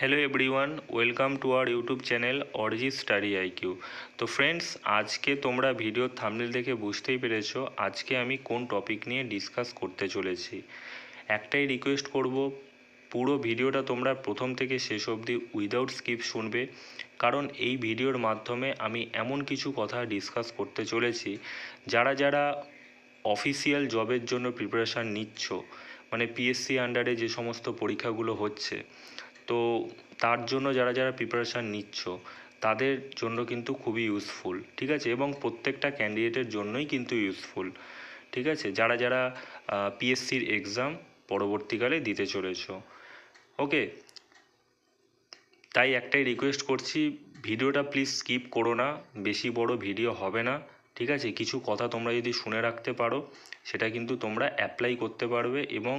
Hello everyone welcome to our YouTube channel অরিজি study IQ তো friends আজকে তোমরা ভিডিওর থামনেল দেখে বুঝতেই পেরেছ আজকে আমি কোন টপিক নিয়ে ডিসকাস করতে চলেছি। একটাই রিকোয়েস্ট করব, পুরো ভিডিওটা তোমরা প্রথম থেকে শেষ অবধি উইদাউট স্কিপ শুনবে, কারণ এই ভিডিওর মাধ্যমে আমি এমন কিছু কথা ডিসকাস করতে চলেছি, যারা যারা অফিসিয়াল জবের জন্য প্রিপারেশান নিচ্ছ মানে পিএসসি আন্ডারে যে সমস্ত পরীক্ষাগুলো হচ্ছে। তো তার জন্য যারা যারা প্রিপারেশান নিচ্ছ, তাদের জন্য কিন্তু খুবই ইউজফুল ঠিক আছে? এবং প্রত্যেকটা ক্যান্ডিডেটের জন্যই কিন্তু ইউজফুল ঠিক আছে? যারা যারা পিএসসির এক্সাম পরবর্তীকালে দিতে চলেছো। ওকে তাই একটাই রিকোয়েস্ট করছি, ভিডিওটা প্লিজ স্কিপ করো না, বেশি বড় ভিডিও হবে না, ঠিক আছে? কিছু কথা তোমরা যদি শুনে রাখতে পারো, সেটা কিন্তু তোমরা অ্যাপ্লাই করতে পারবে এবং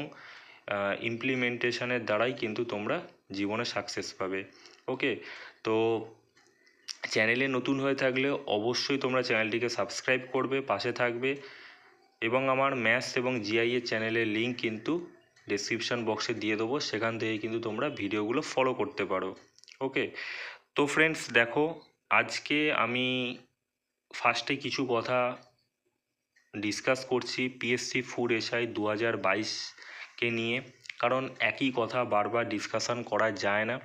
ইমপ্লিমেন্টেশনের দ্বারাই কিন্তু তোমরা জীবনে সাকসেস পাবে। ওকে তো চ্যানেলে নতুন হয়ে থাকলে অবশ্যই তোমরা চ্যানেলটিকে সাবস্ক্রাইব করবে, পাশে থাকবে এবং আমার ম্যাথস এবং জিআই এর চ্যানেলের লিঙ্ক কিন্তু ডেসক্রিপশান বক্সে দিয়ে দেবো। সেখান থেকে কিন্তু তোমরা ভিডিওগুলো ফলো করতে পারো। ওকে তো ফ্রেন্ডস দেখো, আজকে আমি ফার্স্টে কিছু কথা ডিসকাস করছি। পিএসসি ফুড এসআই দু হাজার বাইশকে নিয়ে। কারণ একই কথা বারবার ডিসকাশান করা যায় না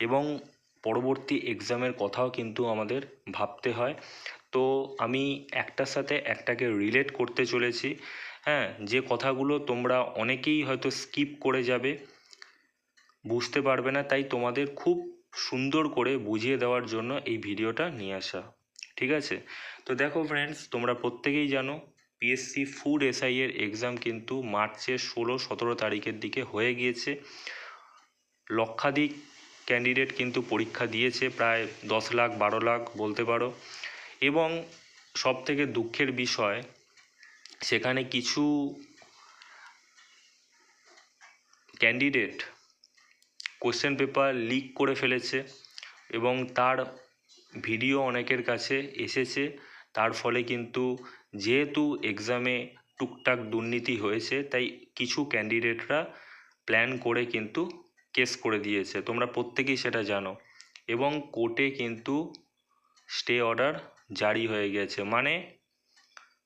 এবং পরবর্তী এক্সামের কথাও কিন্তু আমাদের ভাবতে হয়। তো আমি একটার সাথে একটাকে রিলেট করতে চলেছি। হ্যাঁ যে কথাগুলো তোমরা অনেকেই হয়তো স্কিপ করে যাবে, বুঝতে পারবে না, তাই তোমাদের খুব সুন্দর করে বুঝিয়ে দেওয়ার জন্য এই ভিডিওটা নিয়ে আসা। ঠিক আছে? তো দেখো ফ্রেন্ডস তোমরা প্রত্যেকেই জানো পিএসসি ফুড এসআই এর এক্সাম কিন্তু মার্চের ষোলো, সতেরো তারিখের দিকে হয়ে গিয়েছে। লক্ষাধিক ক্যান্ডিডেট কিন্তু পরীক্ষা দিয়েছে, প্রায় দশ লাখ, বারো লাখ বলতে পারো। এবং সব থেকে দুঃখের বিষয়, সেখানে কিছু ক্যান্ডিডেট কোশ্চেন পেপার লিক করে ফেলেছে এবং তার ভিডিও অনেকের কাছে এসেছে। তার ফলে কিন্তু যেহেতু এক্সামে টুকটাক দুর্নীতি হয়েছে, তাই কিছু ক্যান্ডিডেটরা প্ল্যান করে কিন্তু কেস করে দিয়েছে। তোমরা প্রত্যেকেই সেটা জানো। এবং কোর্টে কিন্তু স্টে অর্ডার জারি হয়ে গেছে। মানে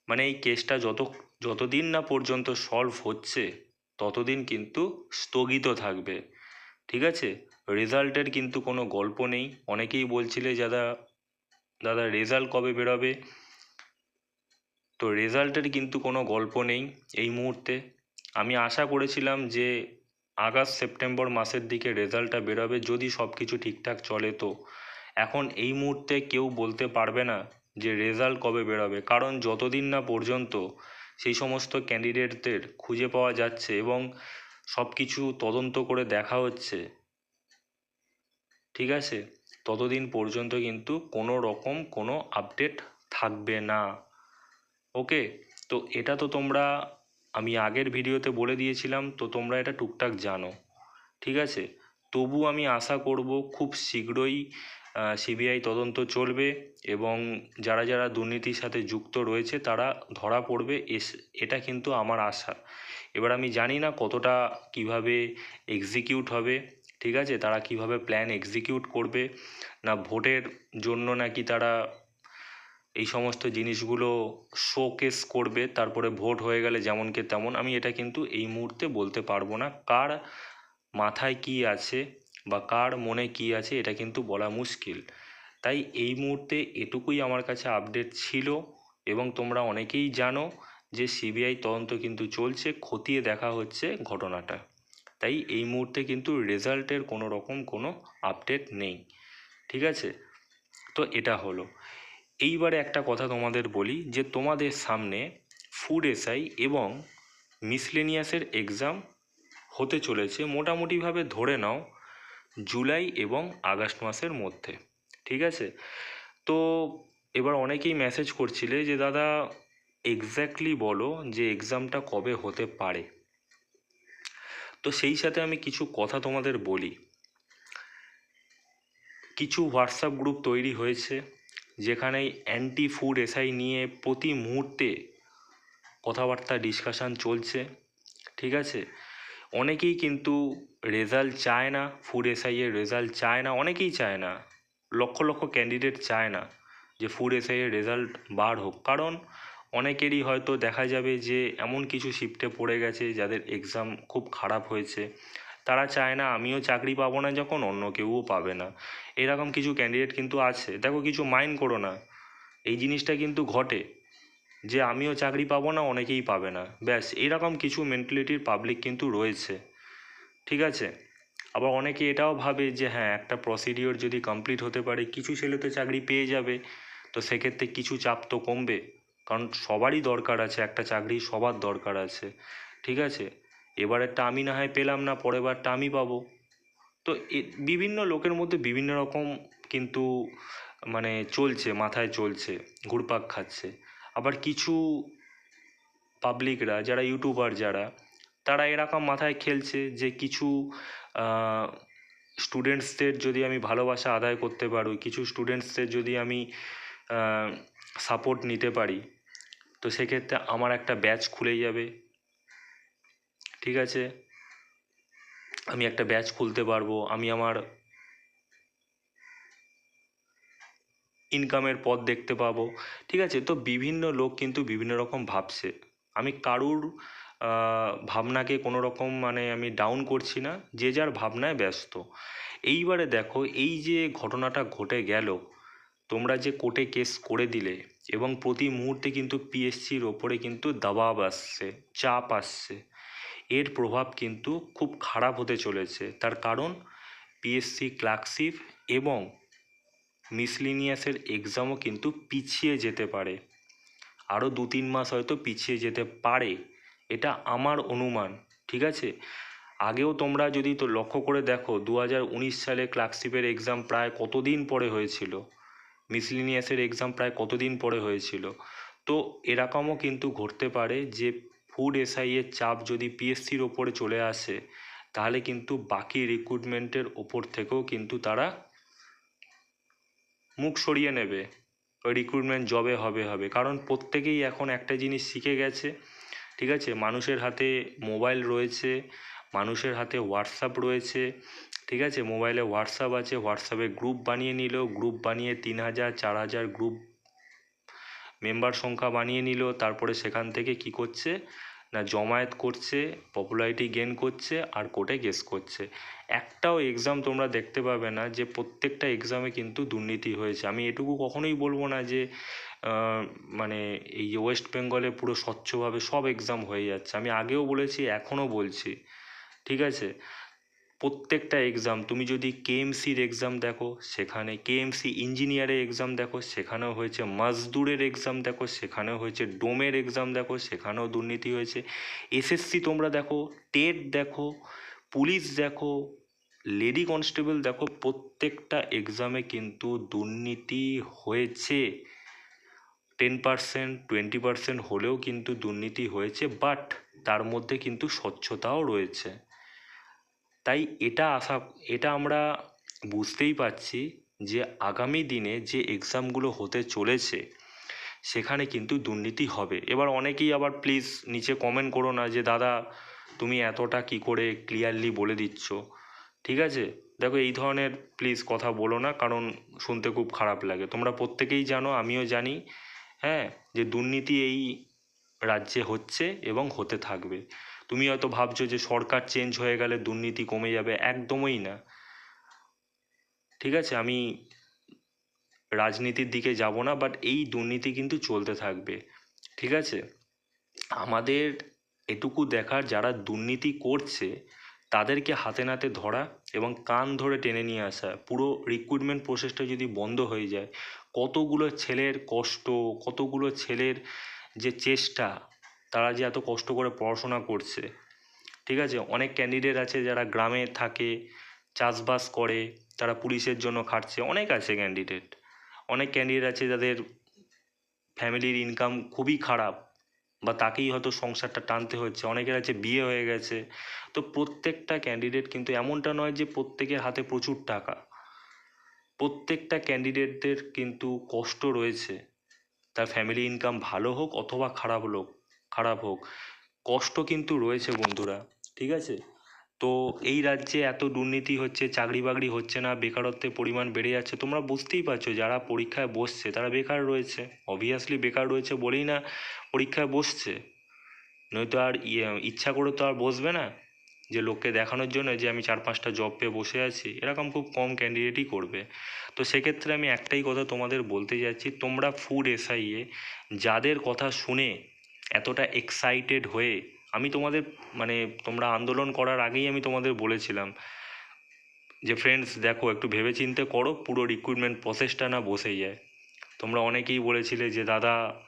মানে এই কেসটা যত, যতদিন না পর্যন্ত সলভ হচ্ছে, ততদিন কিন্তু স্থগিত থাকবে। ঠিক আছে? রেজাল্টের কিন্তু কোনো গল্প নেই। অনেকেই বলছিলে দাদা দাদা, রেজাল্ট কবে বেরোবে? তো রেজাল্টের কিন্তু কোনো গল্প নেই এই মুহূর্তে। আমি আশা করেছিলাম যে আগস্ট, সেপ্টেম্বর মাসের দিকে রেজাল্টটা বেরোবে, যদি সব কিছু ঠিকঠাক চলে তো। এখন এই মুহূর্তে কেউ বলতে পারবে না যে রেজাল্ট কবে বেরোবে, কারণ যতদিন না পর্যন্ত সেই সমস্ত ক্যান্ডিডেটদের খুঁজে পাওয়া যাচ্ছে এবং সব কিছু তদন্ত করে দেখা হচ্ছে। ঠিক আছে? ততদিন পর্যন্ত কিন্তু কোনো রকম কোনো আপডেট থাকবে না। ওকে, তো এটা তো তোমরা, আমি আগের ভিডিওতে বলে দিয়েছিলাম, তো তোমরা এটা টুকটাক জানো, ঠিক আছে? তবু আমি আশা করব খুব শীঘ্রই সিবিআই তদন্ত চলবে এবং যারা যারা দুর্নীতির সাথে যুক্ত রয়েছে তারা ধরা পড়বে, এস, এটা কিন্তু আমার আশা। এবার আমি জানি না কতটা কীভাবে এক্সিকিউট হবে, ঠিক আছে? তারা কীভাবে প্ল্যান এক্সিকিউট করবে, না ভোটের জন্য নাকি তারা এই সমস্ত জিনিসগুলো শোকেস করবে, তারপরে ভোট হয়ে গেলে যেমনকে তেমন, আমি এটা কিন্তু এই মুহূর্তে বলতে পারব না। কার মাথায় কী আছে বা কার মনে কী আছে, এটা কিন্তু বলা মুশকিল। তাই এই মুহূর্তে এটুকুই আমার কাছে আপডেট ছিল এবং তোমরা অনেকেই জানো যে সিবিআই তদন্ত কিন্তু চলছে, খতিয়ে দেখা হচ্ছে ঘটনাটা। তাই এই মুহূর্তে কিন্তু রেজাল্টের কোনো রকম কোনো আপডেট নেই। ঠিক আছে? তো এটা হলো। এইবারে একটা কথা তোমাদের বলি যে তোমাদের সামনে ফুড এসআই এবং মিসলেনিয়াসের এক্সাম হতে চলেছে মোটামুটিভাবে ধরে নাও জুলাই এবং আগস্ট মাসের মধ্যে, ঠিক আছে? তো এবার অনেকেই মেসেজ করছিলে যে, দাদা এক্স্যাক্টলি বলো যে এক্সামটা কবে হতে পারে? তো সেই সাথে আমি কিছু কথা তোমাদের বলি। কিছু হোয়াটসঅ্যাপ গ্রুপ তৈরি হয়েছে। যেখানে অ্যান্টি ফুড এসআই নিয়ে প্রতি মুহূর্তে কথাবার্তা ডিসকাশান চলছে, ঠিক আছে? অনেকেই কিন্তু রেজাল্ট চায় না ফুড এসআইয়ের রেজাল্ট চায় না, অনেকেই চায় না, লক্ষ লক্ষ ক্যান্ডিডেট চায় না যে ফুড এসআইয়ের রেজাল্ট বার হোক। কারণ অনেকেরই হয়তো দেখা যাবে যে এমন কিছু শিফটে পড়ে গেছে যাদের এক্সাম খুব খারাপ হয়েছে। তারা চায় না, আমিও চাকরি পাবো না যখন অন্য কেউও পাবে না। এরকম কিছু ক্যান্ডিডেট কিন্তু আছে। দেখো কিছু মাইন্ড করো না। এই জিনিসটা কিন্তু ঘটে যে আমিও চাকরি পাবো না, অনেকেই পাবে না। ব্যাস, এরকম কিছু মেন্টালিটির পাবলিক কিন্তু রয়েছে। ঠিক আছে? আবার অনেকে এটাও ভাবে যে হ্যাঁ একটা প্রসিডিওর যদি কমপ্লিট হতে পারে, কিছু ছেলে তো চাকরি পেয়ে যাবে। তো সেক্ষেত্রে কিছু চাপ তো কমবে। কারণ সবারই দরকার আছে, একটা চাকরি সবার দরকার আছে। ঠিক আছে? এবারেরটা আমি না হয় পেলাম না পরেরবারটা আমি পাবো। তো এ, বিভিন্ন লোকের মধ্যে বিভিন্ন রকম কিন্তু মানে চলছে, মাথায় চলছে, ঘুরপাক খাচ্ছে। আবার কিছু পাবলিকরা যারা ইউটিউবার যারা, তারা এরকম মাথায় খেলছে যে কিছু স্টুডেন্টসদের যদি আমি ভালোবাসা আদায় করতে পারো, কিছু স্টুডেন্টসদের যদি আমি সাপোর্ট নিতে পারি, তো সেক্ষেত্রে আমার একটা ব্যাচ খুলে যাবে। ঠিক আছে? আমি একটা ব্যাচ খুলতে পারব। আমি আমার ইনকামের পথ দেখতে পাবো। ঠিক আছে? তো বিভিন্ন লোক কিন্তু বিভিন্ন রকম ভাবছে। আমি কারুর ভাবনাকে কোনো রকম মানে আমি ডাউন করছি না। যে যার ভাবনায় ব্যস্ত। এইবারে দেখো, এই যে ঘটনাটা ঘটে গেল, তোমরা যে কোর্টে কেস করে দিলে এবং প্রতি মুহূর্তে কিন্তু পিএসসির ওপরে কিন্তু দাবাব আসছে, চাপ আসছে। এর প্রভাব কিন্তু খুব খারাপ হতে চলেছে। তার কারণ পিএসসি ক্লার্কশিপ এবং মিসলিনিয়াসের এক্সামও কিন্তু পিছিয়ে যেতে পারে। আরও দু তিন মাস হয়তো পিছিয়ে যেতে পারে। এটা আমার অনুমান, ঠিক আছে? আগেও তোমরা যদি তো লক্ষ্য করে দেখো দু হাজার উনিশ সালে ক্লার্কশিপের এক্সাম প্রায় কতদিন পরে হয়েছিল? মিসলিনিয়াসের এক্সাম প্রায় কতদিন পরে হয়েছিল? তো এরকমও কিন্তু ঘটতে পারে যে ফুড এসআইয়ের চাপ যদি পিএসসির ওপরে চলে আসে, তাহলে কিন্তু বাকি রিক্রুটমেন্টের ওপর থেকেও কিন্তু তারা মুখ সরিয়ে নেবে। ওই রিক্রুটমেন্ট জবে হবে হবে। কারণ প্রত্যেকেই এখন একটা জিনিস শিখে গেছে, ঠিক আছে? মানুষের হাতে মোবাইল রয়েছে, মানুষের হাতে হোয়াটসঅ্যাপ রয়েছে, ঠিক আছে? মোবাইলে হোয়াটসঅ্যাপ আছে হোয়াটসঅ্যাপে গ্রুপ বানিয়ে নিল গ্রুপ বানিয়ে তিন হাজার, চার হাজার গ্রুপ মেম্বার সংখ্যা বানিয়ে নিল, তারপরে সেখান থেকে কি করছে? না, জমায়েত করছে পপুলারিটি গেন করছে আর কোর্টে কেস করছে। একটাও এক্সাম তোমরা দেখতে পাবে না যে প্রত্যেকটা এক্সামে কিন্তু দুর্নীতি হয়েছে। আমি এটুকু কখনোই বলব না যে মানে এই ওয়েস্ট বেঙ্গলে পুরো স্বচ্ছভাবে সব এক্সাম হয়ে যাচ্ছে। আমি আগেও বলেছি, এখনও বলছি। ঠিক আছে? প্রত্যেকটা এক্সাম তুমি যদি কেএমসির এক্সাম দেখো, সেখানে কেএমসি ইঞ্জিনিয়ারের এক্সাম দেখো, সেখানেও হয়েছে মজদুরের এক্সাম দেখো, সেখানেও হয়েছে ডোমের এক্সাম দেখো, সেখানেও দুর্নীতি হয়েছে। এসএসসি তোমরা দেখো টেট দেখো, পুলিশ দেখো লেডি কনস্টেবল দেখো, প্রত্যেকটা এক্সামে কিন্তু দুর্নীতি হয়েছে। টেন পার্সেন্ট টোয়েন্টি পার্সেন্ট হলেও কিন্তু দুর্নীতি হয়েছে বাট তার মধ্যে কিন্তু স্বচ্ছতাও রয়েছে। তাই এটা আশা, এটা আমরা বুঝতেই পারছি যে আগামী দিনে যে এক্সামগুলো হতে চলেছে, সেখানে কিন্তু দুর্নীতি হবে। এবার অনেকেই আবার প্লিজ নিচে কমেন্ট করো না যে, দাদা, তুমি এতটা কি করে ক্লিয়ারলি বলে দিচ্ছ? ঠিক আছে? দেখো, এই ধরনের প্লিজ কথা বলো না, কারণ শুনতে খুব খারাপ লাগে। তোমরা প্রত্যেকেই জানো, আমিও জানি হ্যাঁ যে দুর্নীতি এই রাজ্যে হচ্ছে এবং হতে থাকবে। তুমি হয়তো ভাবছ যে সরকার চেঞ্জ হয়ে গেলে দুর্নীতি কমে যাবে, একদমই না। ঠিক আছে, আমি রাজনীতির দিকে যাব না বাট এই দুর্নীতি কিন্তু চলতে থাকবে। ঠিক আছে? আমাদের এটুকু দেখার যারা দুর্নীতি করছে, তাদেরকে হাতে নাতে ধরা এবং কান ধরে টেনে নিয়ে আসা, পুরো রিক্রুটমেন্ট প্রসেসটা যদি বন্ধ হয়ে যায়, কতগুলো ছেলের কষ্ট, কতগুলো ছেলের যে চেষ্টা তারা যে এত কষ্ট করে পড়াশোনা করছে, ঠিক আছে? অনেক ক্যান্ডিডেট আছে যারা গ্রামে থাকে, চাষবাস করে, তারা পুলিশের জন্য খাটছে, অনেক আছে ক্যান্ডিডেট অনেক ক্যান্ডিডেট আছে যাদের ফ্যামিলির ইনকাম খুবই খারাপ বা তাকেই হয়তো সংসারটা টানতে হচ্ছে। অনেকের আছে বিয়ে হয়ে গেছে। তো প্রত্যেকটা ক্যান্ডিডেট কিন্তু এমনটা নয় যে প্রত্যেকের হাতে প্রচুর টাকা। প্রত্যেকটা ক্যান্ডিডেটদের কিন্তু কষ্ট রয়েছে। তার ফ্যামিলি ইনকাম ভালো হোক অথবা খারাপ হোক খারাপ হোক, কষ্ট কিন্তু রয়েছে বন্ধুরা, ঠিক আছে? তো এই রাজ্যে এত দুর্নীতি হচ্ছে চাকরি বাকরি হচ্ছে না, বেকারত্বের পরিমাণ বেড়ে যাচ্ছে, তোমরা বুঝতেই পারছ যারা পরীক্ষায় বসছে, তারা বেকার রয়েছে। অবভিয়াসলি বেকার রয়েছে বলেই না পরীক্ষায় বসছে। নয়তো আর ইয়ে ইচ্ছা করে তো আর বসবে না যে লোককে দেখানোর জন্য যে আমি চার পাঁচটা জব পেয়ে বসে আছি, এরকম খুব কম ক্যান্ডিডেটই করবে। তো সেক্ষেত্রে আমি একটাই কথা তোমাদের বলতে যাচ্ছি, তোমরা ফুড এসআইয়ে যাদের কথা শুনে এতটা এক্সাইটেড হয়ে আমি তোমাদের মানে তোমরা আন্দোলন করার আগেই আমি তোমাদের বলেছিলাম যে ফ্রেন্ডস দেখো, একটু ভেবেচিন্তে করো, পুরো রিক্রুটমেন্ট প্রসেসটা না বসে যায়। তোমরা অনেকেই বলেছিলে যে, দাদা,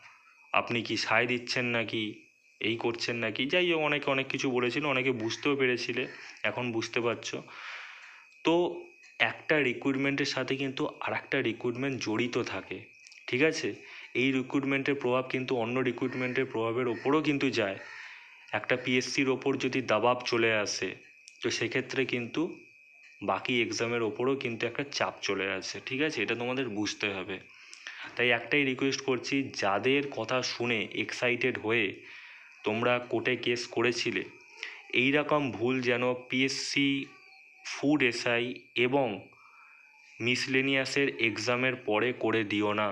আপনি কি সায় দিচ্ছেন নাকি? এই করছেন নাকি? যাই হোক, অনেকে অনেক কিছু বলেছিল, অনেকে বুঝতেও পেরেছিলে, এখন বুঝতে পারছ। তো একটা রিক্রুটমেন্টের সাথে কিন্তু আর একটা রিক্রুটমেন্ট জড়িত থাকে, ঠিক আছে? এই রিক্রুটমেন্টের প্রভাব কিন্তু অন্য রিক্রুটমেন্টের প্রভাবের ওপরও কিন্তু যায়। একটা পিএসসির ওপর যদি দাবাব চলে আসে, তো সেক্ষেত্রে কিন্তু বাকি এক্সামের ওপরও কিন্তু একটা চাপ চলে আসে, ঠিক আছে? এটা তোমাদের বুঝতে হবে। তাই একটাই রিকোয়েস্ট করছি, যাদের কথা শুনে এক্সাইটেড হয়ে তোমরা কোর্টে কেস করেছিলে, এই রকম ভুল যেন পিএসসি ফুড এসআই এবং মিসলেনিয়াসের এক্সামের পরে করে দিও না।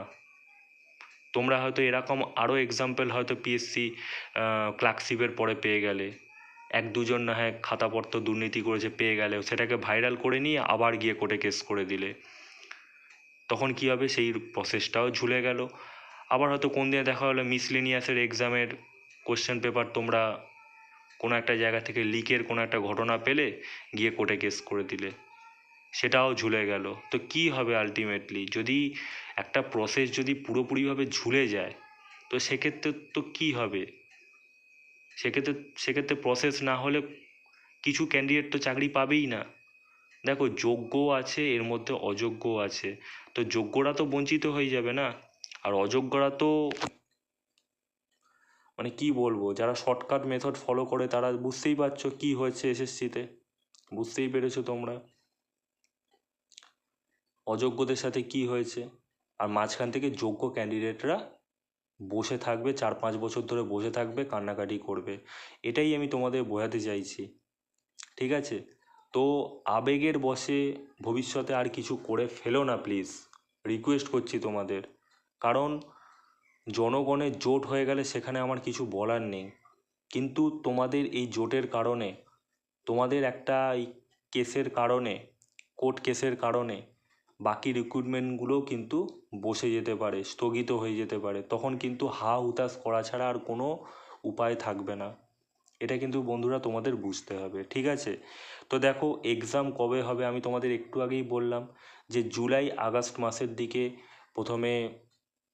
তোমরা হয়তো এরকম আরও এক্সাম্পল হয়তো পিএসসি ক্লার্কশিপের পরে পেয়ে গেলে। এক দুজন না হয় খাতাপত্র দুর্নীতি করেছে পেয়ে গেলে সেটাকে ভাইরাল করে নিয়ে আবার গিয়ে কোর্টে কেস করে দিলে। তখন কী হবে? সেই প্রসেসটাও ঝুলে গেল। আবার হয়তো কোন দিনে দেখা হলো মিসলিনিয়াসের এক্সামের কোশ্চেন পেপার তোমরা কোনো একটা জায়গা থেকে লিকের কোনো একটা ঘটনা পেলে গিয়ে কোর্টে কেস করে দিলে। সেটাও ঝুলে গেল। তো কী হবে আলটিমেটলি যদি একটা প্রসেস যদি পুরোপুরিভাবে ঝুলে যায়, তো সেক্ষেত্রে তো কী হবে? সেক্ষেত্রে সেক্ষেত্রে প্রসেস না হলে কিছু ক্যান্ডিডেট তো চাকরি পাবেই না। দেখো যোগ্য আছে, এর মধ্যে অযোগ্য আছে। তো যোগ্যরা তো বঞ্চিত হয়ে যাবে না? আর অযোগ্যরা তো মানে কি বলব, যারা শর্টকাট মেথড ফলো করে, তারা বুঝতেই পারছ কি হয়েছে এসএসসিতে বুঝতেই পেরেছ তোমরা। অযোগ্যদের সাথে কি হয়েছে? আর মাঝখান থেকে যোগ্য ক্যান্ডিডেটরা বসে থাকবে, চার পাঁচ বছর ধরে বসে থাকবে, কান্নাকাটি করবে। এটাই আমি তোমাদের বোঝাতে চাইছি। ঠিক আছে? তো আবেগের বশে ভবিষ্যতে আর কিছু করে ফেলো না প্লিজ রিকোয়েস্ট করছি তোমাদের। কারণ জনগণের জোট হয়ে গেলে সেখানে আমার কিছু বলার নেই। কিন্তু তোমাদের এই জোটের কারণে, তোমাদের একটা এই কেসের কারণে কোর্ট কেসের কারণে বাকি রিক্রুটমেন্টগুলোও কিন্তু বসে যেতে পারে, স্থগিত হয়ে যেতে পারে। তখন কিন্তু হা হুতাশ করা ছাড়া আর কোনো উপায় থাকবে না। এটা কিন্তু বন্ধুরা তোমাদের বুঝতে হবে, ঠিক আছে? তো দেখো এক্সাম কবে হবে আমি তোমাদের একটু আগেই বললাম, যে জুলাই আগস্ট মাসের দিকে প্রথমে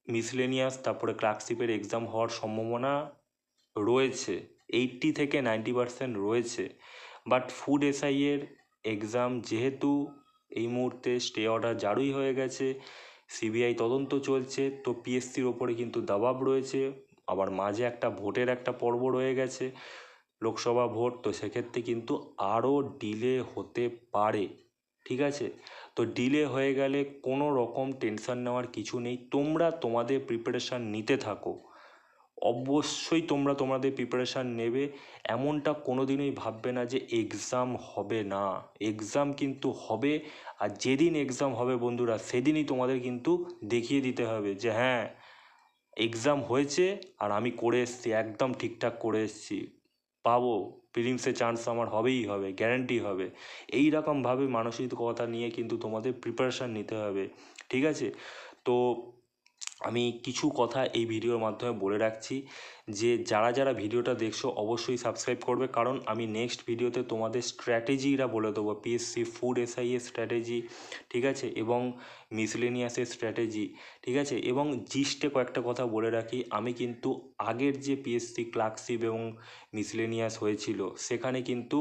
মিসলেনিয়াস তারপরে ক্লার্কশিপের এক্সাম হওয়ার সম্ভাবনা রয়েছে এইট্টি থেকে নাইনটি পার্সেন্ট রয়েছে। বাট ফুড এসআইয়ের এক্সাম যেহেতু এই মুহূর্তে স্টে অর্ডার জারি হয়ে গেছে। সিবিআই তদন্ত চলছে, তো পিএসসির ওপরে কিন্তু দাবাব রয়েছে। আবার মাঝে একটা ভোটের একটা পর্ব রয়ে গেছে, লোকসভা ভোট, তো সেক্ষেত্রে কিন্তু আরও ডিলে হতে পারে, ঠিক আছে? তো ডিলে হয়ে গেলে কোনো রকম টেনশন নেওয়ার কিছু নেই। তোমরা তোমাদের প্রিপারেশান নিতে থাকো। অবশ্যই তোমরা তোমাদের প্রিপারেশান নেবে। এমনটা কোনো দিনই ভাববে না যে এক্সাম হবে না। এক্সাম কিন্তু হবে আর যেদিন এক্সাম হবে বন্ধুরা, সেদিনই তোমাদের কিন্তু দেখিয়ে দিতে হবে যে হ্যাঁ এক্সাম হয়েছে আর আমি করে এসেছি, একদম ঠিকঠাক করে এসেছি। পাবো প্রিলিমসে চান্স আমার হবেই হবে গ্যারান্টি হবে। এই রকমভাবে মানসিকতা নিয়ে কিন্তু তোমাদের প্রিপারেশান নিতে হবে। ঠিক আছে? তো আমি কিছু কথা এই ভিডিওর মাধ্যমে বলে রাখছি যে, যারা যারা ভিডিওটা দেখছ অবশ্যই সাবস্ক্রাইব করবে। কারণ আমি নেক্সট ভিডিওতে তোমাদের স্ট্র্যাটেজিরা বলে দেবো। পিএসসি ফুড এসআইএর স্ট্র্যাটেজি ঠিক আছে? এবং মিসলেনিয়াসের স্ট্র্যাটেজি ঠিক আছে? এবং জিস্টে কয়েকটা কথা বলে রাখি। আমি কিন্তু আগের যে পিএসসি ক্লার্কশিপ এবং মিসলেনিয়াস হয়েছিল, সেখানে কিন্তু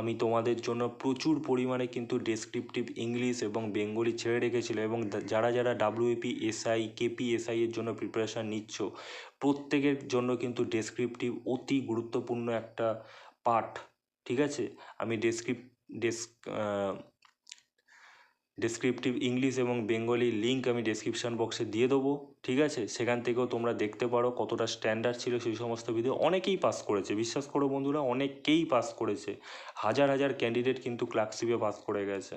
আমি তোমাদের জন্য প্রচুর পরিমাণে কিন্তু ডেসক্রিপটিভ ইংলিশ এবং বেঙ্গলি ছেড়ে রেখেছিলাম এবং যারা যারা ডাব্লিউপি এসআই কেপি এর জন্য প্রিপারেশান নিচ্ছ, প্রত্যেকের জন্য কিন্তু ডেসক্রিপটিভ অতি গুরুত্বপূর্ণ একটা পার্ট ঠিক আছে? আমি ডেসক্রিপ ডেস ডেসক্রিপটিভ ইংলিশ এবং বেঙ্গলি লিঙ্ক আমি ডেসক্রিপশান বক্সে দিয়ে দেবো, ঠিক আছে? সেখান থেকেও তোমরা দেখতে পারো কতটা স্ট্যান্ডার্ড ছিল সেই সমস্ত ভিডিও অনেকেই পাস করেছে, বিশ্বাস করো বন্ধুরা, অনেকেই পাস করেছে। হাজার হাজার ক্যান্ডিডেট কিন্তু ক্লার্কশিপে পাস করে গেছে,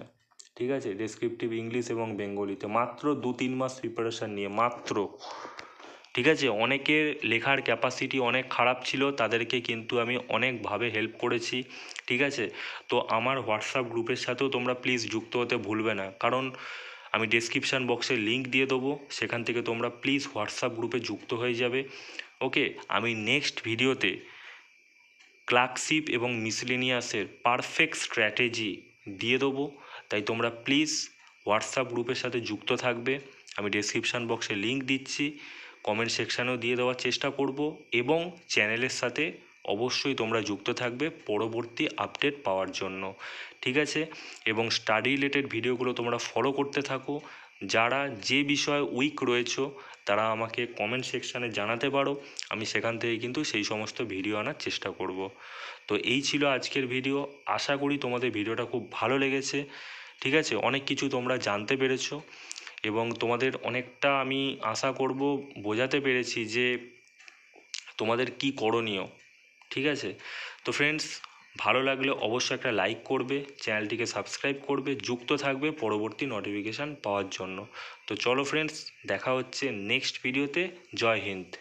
ঠিক আছে? ডেসক্রিপটিভ ইংলিশ এবং বেঙ্গলিতে মাত্র দু তিন মাস প্রিপারেশান নিয়ে, মাত্র। ঠিক আছে? অনেকের লেখার ক্যাপাসিটি অনেক খারাপ ছিল, তাদেরকে কিন্তু আমি অনেকভাবে হেল্প করেছি, ঠিক আছে? তো আমার হোয়াটসঅ্যাপ গ্রুপের সাথেও তোমরা প্লিজ যুক্ত হতে ভুলবে না। কারণ আমি ডেসক্রিপশান বক্সে লিঙ্ক দিয়ে দেবো, সেখান থেকে তোমরা প্লিজ হোয়াটসঅ্যাপ গ্রুপে যুক্ত হয়ে যাবে। ওকে আমি নেক্সট ভিডিওতে ক্লার্কশিপ এবং মিসলিনিয়াসের পারফেক্ট স্ট্র্যাটেজি দিয়ে দেবো। তাই তোমরা প্লিজ হোয়াটসঅ্যাপ গ্রুপের সাথে যুক্ত থাকবে। আমি ডেসক্রিপশান বক্সে লিঙ্ক দিচ্ছি। কমেন্ট সেকশানেও দিয়ে দেওয়ার চেষ্টা করব এবং চ্যানেলের সাথে অবশ্যই তোমরা যুক্ত থাকবে পরবর্তী আপডেট পাওয়ার জন্য। ঠিক আছে? এবং স্টাডি রিলেটেড ভিডিওগুলো তোমরা ফলো করতে থাকো। যারা যে বিষয়ে উইক রয়েছো, তারা আমাকে কমেন্ট সেকশানে জানাতে পারো। আমি সেখান থেকে কিন্তু সেই সমস্ত ভিডিও আনার চেষ্টা করব। তো এই ছিল আজকের ভিডিও আশা করি তোমাদের ভিডিওটা খুব ভালো লেগেছে। ঠিক আছে? অনেক কিছু তোমরা জানতে পেরেছ। এবং তোমাদের অনেকটা আমি আশা করব বোঝাতে পেরেছি যে তোমাদের কি করণীয়, ঠিক আছে? তো ফ্রেন্ডস ভালো লাগলে অবশ্যই একটা লাইক করবে, চ্যানেলটিকে সাবস্ক্রাইব করবে, যুক্ত থাকবে পরবর্তী নোটিফিকেশান পাওয়ার জন্য। তো চলো ফ্রেন্ডস দেখা হচ্ছে নেক্সট ভিডিওতে জয় হিন্দ।